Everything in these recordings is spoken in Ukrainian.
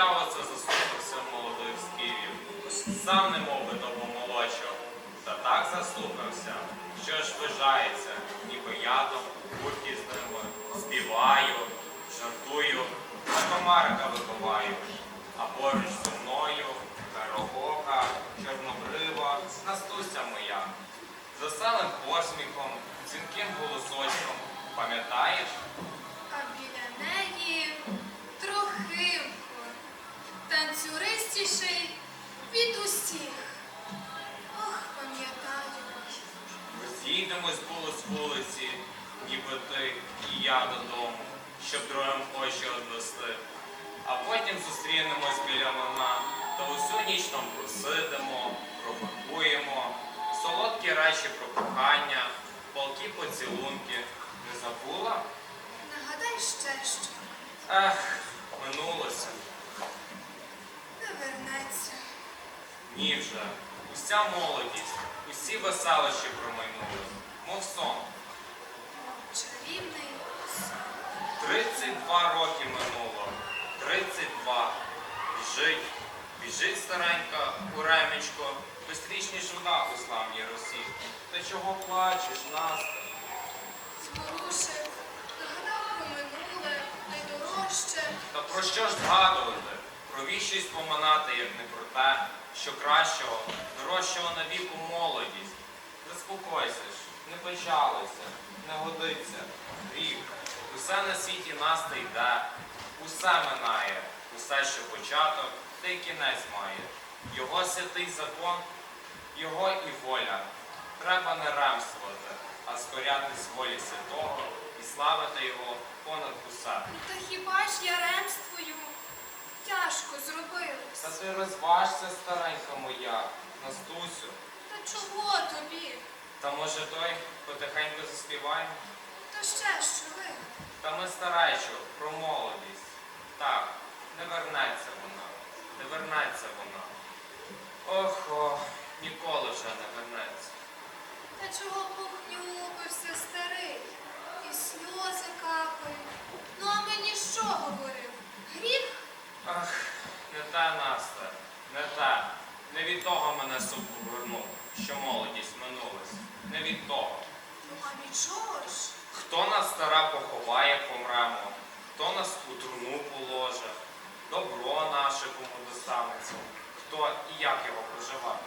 я оце заступився молодих з Київ, сам не мов би молодшого, та так заступився, що ж вижається, ніби ядом, будь з ними, співаю, жартую, та комарика вибиваю, а поруч зі мною карогока, чорнобрива, настуся моя. За веселим посміхом, дзвінким голосочком, пам'ятаєш? А біля неї танцюристіший від усіх. Ох, пам'ятаю. Розійдемось було з вулиці, ніби ти і я додому, щоб троєм очі одвести. А потім зустрінемось біля млина, та усю ніч там просидимо, пропакуємо, солодкі речі про кохання, палкі поцілунки. Не забула? Нагадай ще що Ех, минулося. Не вернеться. Ні вже. Уся молодість, усі веселощі промайнули, мов сон. Чарівний сон. 32 роки минуло. 32. Біжить. Біжить старенька уремечко, бистріч, ніж вода у славній росі. Та чого плачеш, Настя? Зворушив, нагадав про минуле, найдорожче. Та про що ж згадувати? Про вічність споминати, як не про те, що кращого, дорожчого на віку молодість. Заспокойся ж, не печалися, не годиться. Гріх. Усе на світі нас та йде, усе минає, усе, що початок, та й кінець має. Його святий закон, його і воля. Треба не ремствувати, а скорятись волі святого і славити його понад усе. Ну та хіба ж я ремствую? Тяжко зробилось. Та ти розважся, старенька моя, Настусю. Та чого тобі? Та може той потихеньку заспіваємо? Та ще що ви? Та ми старайчо про молодість. Так, не вернеться вона, не вернеться вона. Ох, ох, ніколи вже не вернеться. Та чого похнюпився старий? І сльози капають. Ну а мені що говорив? Гріх? Ах, не те, Насте, не те. Не від того мене суд повернув, що молодість минулась. Не від того. Ну а нічого ж. Хто нас стара поховає, помремо, хто нас у труну положе, добро наше кому достанеться, хто і як його проживає.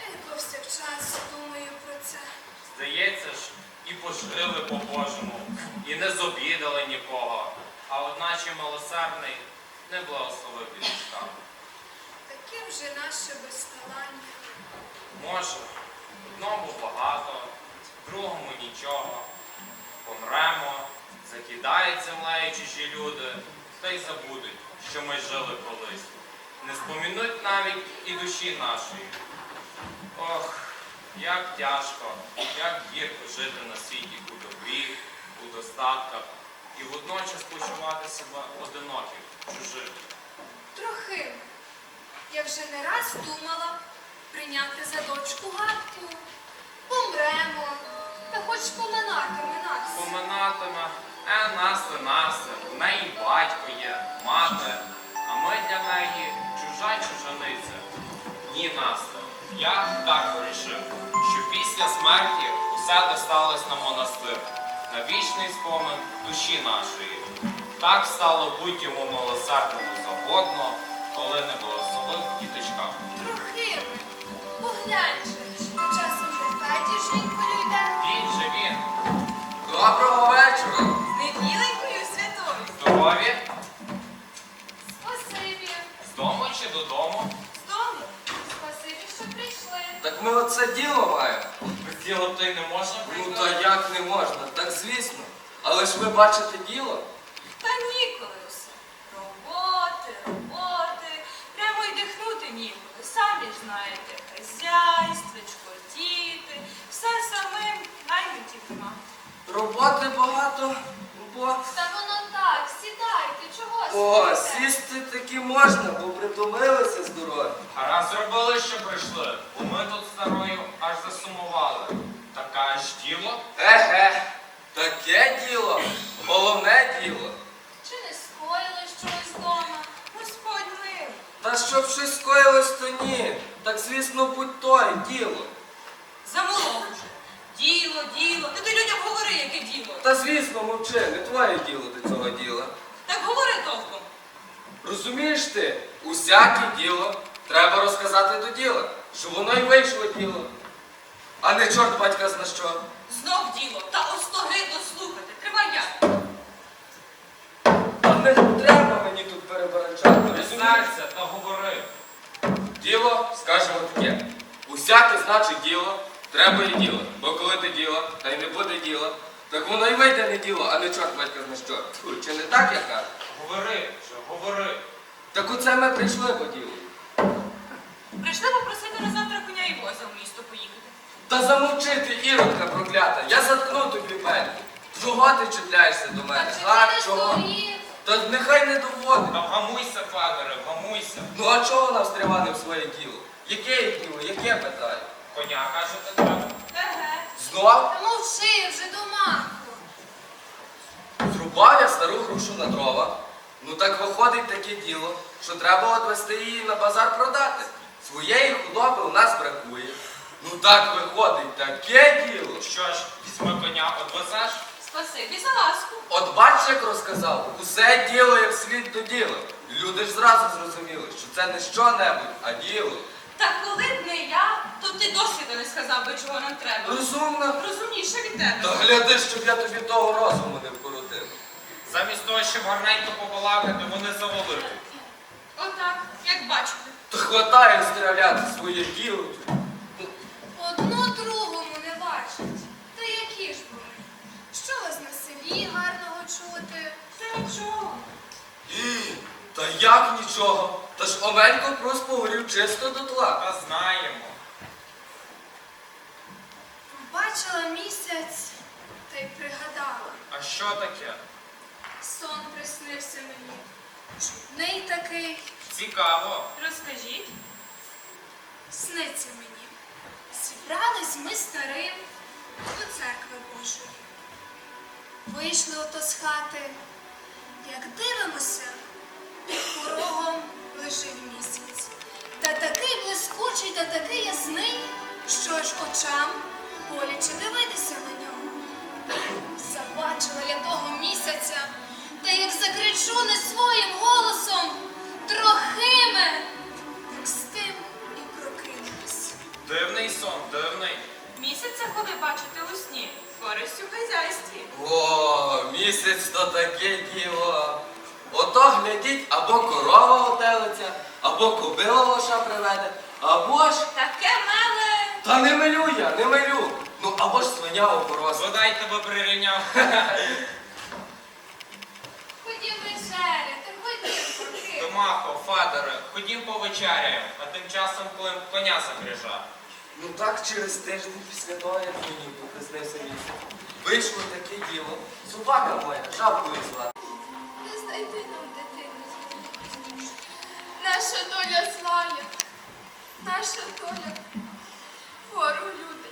Я повсякчас думаю про це. Здається ж, і пожили по-божому, і не зобідали нікого, а одначе милосердний не благословив підліжками. Таке вже наше безталання. Може, одному багато, другому нічого. Помремо, закидають землею чужі люди, та й забудуть, що ми жили колись. Не спомінуть навіть і душі нашої. Ох, як тяжко, як гірко жити на світі у добрі, у достатках і водночас почувати себе одиноким, чужим. Трохи. Я вже не раз думала прийняти за дочку гадку. Помремо, та хоч поминатиме нас. Поминатиме, е, Насте, Насте, в неї батько є, мати, а ми для неї чужа чужаниця. Ні, Насте, я так вирішив, що після смерті усе досталось на монастир, на вічний спомин душі нашої. Так стало будь йому милосердному завгодно, коли не було благословив діточка. Трохи. Поглянь Бачите діло. Та ніколи усе. Роботи, роботи. Прямо й дихнути ніколи. Самі ж знаєте, хазяйствечко, діти. Все самим наймитів нема. Роботи багато, бо. Та воно так, сідайте, чого О, сидите? сісти таки можна, бо притомилися з дороги. Гаразд зробили, що прийшли, бо ми тут старою аж засумували. Така ж діло. Еге, таке діло, головне діло. Чи не скоїли щось вдома? Господь мив. Та щоб щось скоїлось, то ні. Так звісно, будь то діло. Замолов уже. Діло, діло. Ти до людям говори, яке діло. Та звісно, мовчи, не твоє діло до цього діла. Так говори толком. Розумієш ти, усяке діло треба розказати до діла, щоб воно й вийшло діло. А не чорт батька зна що. Знов діло. Та остоги дослухати. Тривай я. Не Розумієш? та говори. Діло, скажемо таке. Усяке значить діло, треба і діло. Бо коли ти діло, та й не буде діла, так воно й вийде не діло, а не чорт батька зна що. Тьфу, чи не так я кажу? Говори вже, говори. Так оце ми прийшли по ділу. Прийшли попросити на завтра коня і воза в місто поїхати. Та замовчи ти, іродка проклята, я заткну тобі пельку. Чого ти чіпляєшся до мене? Та чи не чого? здурів? Та нехай не доводить. Та вгамуйся, Федоре, вгамуйся. Ну а чого нам стривати в своє діло? Яке є діло? Яке питаю? Коня, кажете, треба. Еге. Знов? Та мовчи вже домаху. Зрубав я стару грушу на дрова. Ну так виходить таке діло, що треба одвести її на базар продати. Своєї худоби у нас бракує. Ну так виходить таке діло. Що ж, візьми коня, одвезеш? Спасибі за ласку. От бач, як розказав, усе діло як слід до діла. Люди ж зразу зрозуміли, що це не що-небудь, а діло. Та коли б не я, то ти досі не сказав би, чого нам треба. Розумно. Розумніше від тебе. Та гляди, щоб я тобі того розуму не вкоротив. Замість того, щоб гарненько побалакати, вони завалили. Отак, як бачите. Та хватає стріляти своє діло. Одно другому не бачить. Та які ж вони? Що вас на селі гарного чути? Та нічого. І, Та як нічого? Та ж Омелько просто погорів чисто до тла. Та знаємо. Бачила місяць та й пригадала. А що таке? Сон приснився мені. Чудний такий, Цікаво. Розкажіть. сниться мені. Зібрались ми старим до церкви Божої. Вийшли ото з хати, як дивимося, порогом лежить місяць. Та такий блискучий, та такий ясний, що аж очам боляче дивитися на нього. Забачила я того місяця, та як закричу не своїм голосом, трохиме, з тим і прокинулась. Дивний сон, дивний. Місяця, коли бачите у сні, користь у хазяйстві. О, місяць то таке діло. Ото глядіть, або корова отелиться, або кобила лоша приведе, або ж. Таке меле. Та не милю я, не милю. Ну або ж свиня опоросла. Бодай тебе прирівняв. Ходім вечеряти, ходім поки. Домахо, Федоре, ходім повечеряємо, а тим часом коли коня запряжа. Ну так через тиждень після того, як мені приснився місяць. Вийшло таке діло. Собака моя, жабкою звати. Не знайди нам дитину. Наша доля злая, наша доля вору люди.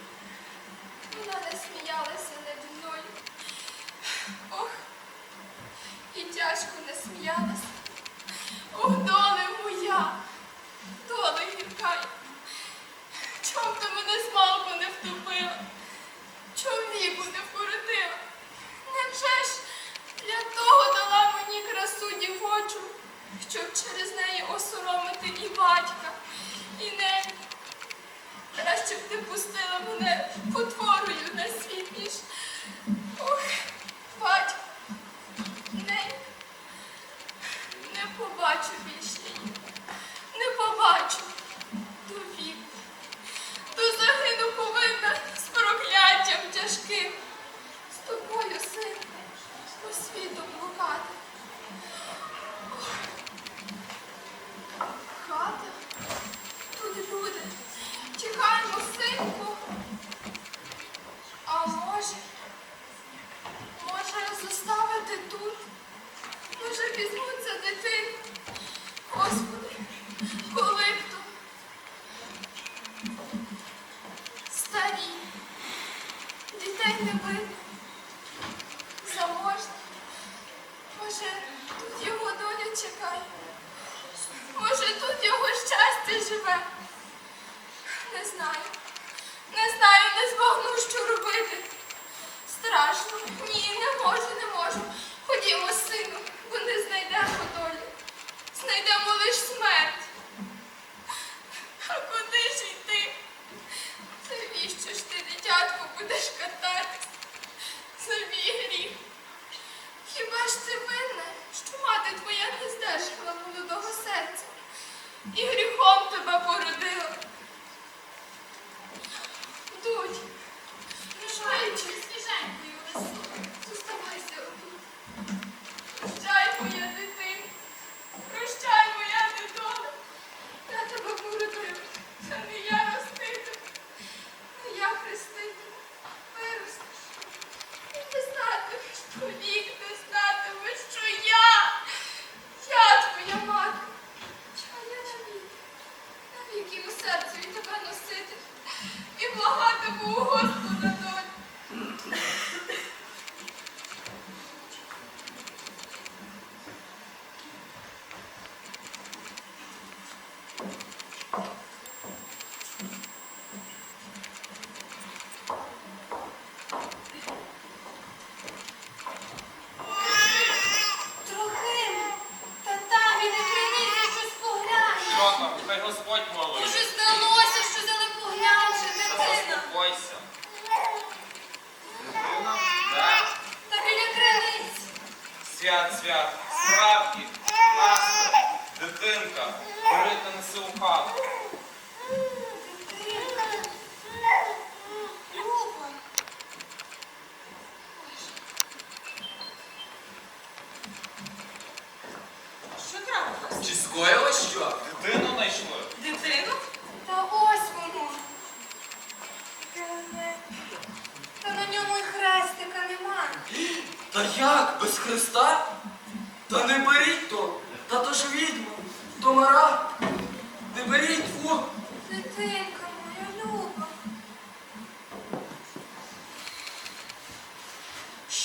Вона не сміялася наді мною. Ох, і тяжко не сміялася. Ох, доле моя, доле гірка. Чом ти мене з малку не втопила? Чом віку не вкоротила? Невже ж для того дала мені красу дівочу, щоб через неї осоромити і батька, і не краще б ти пустила мене потворою на світ, ніж ох, батько, не, не побачу більше її, не побачу до віку. То загину повинна з прокляттям тяжким. З тобою, синку, по світу блукати. Хата, тут люди. Чекаємо, синку. А може, тебе. Не знаю. Не знаю, збагну, що робити. Страшно. Ні, не можу, не можу. Ходімо, сину, бо не знайдемо долі. Знайдемо лиш смерть. А куди ж йти? Навіщо ж ти, дитятко, будеш кататись? Собі гріх. Хіба ж це винне, що мати твоя не здержала молодого серця і гріхом тебе породила?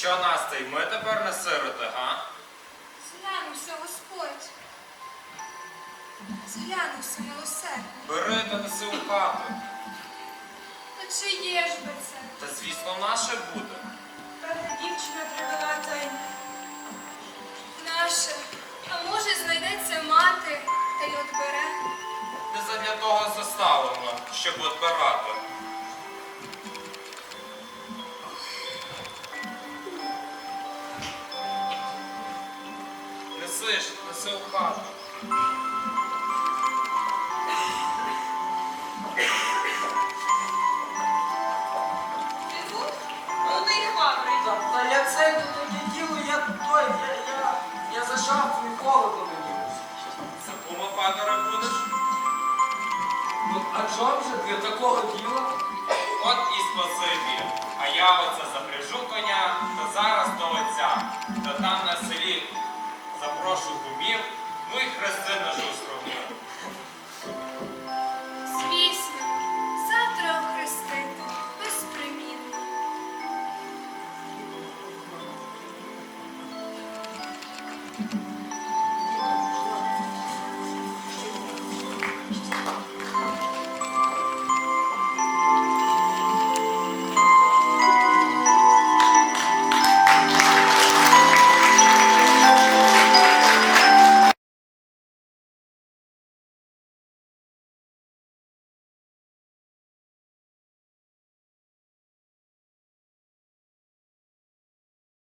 Що, Настя, й ми тепер не сироти, га? Зглянувся Господь. Зглянувся милосердний. Бери та неси у хату. Та чи є ж би це? Та звісно, наше буде. Певна дівчина привела цей. Наше. А може знайдеться мати та й отбере? Не задля того заставимо, щоб відбирати. Ти тут? Та, я це тоді діло, я той, я, я, я за шафою холодно мені. Це кума Федора будеш? Ну, а чом же для такого діла? От і спасибі. А я оце запряжу коня, та зараз до отця. Та там на селі запрошу кумів, ну і хрестини жустру. Звісно, завтра охрестити без примін.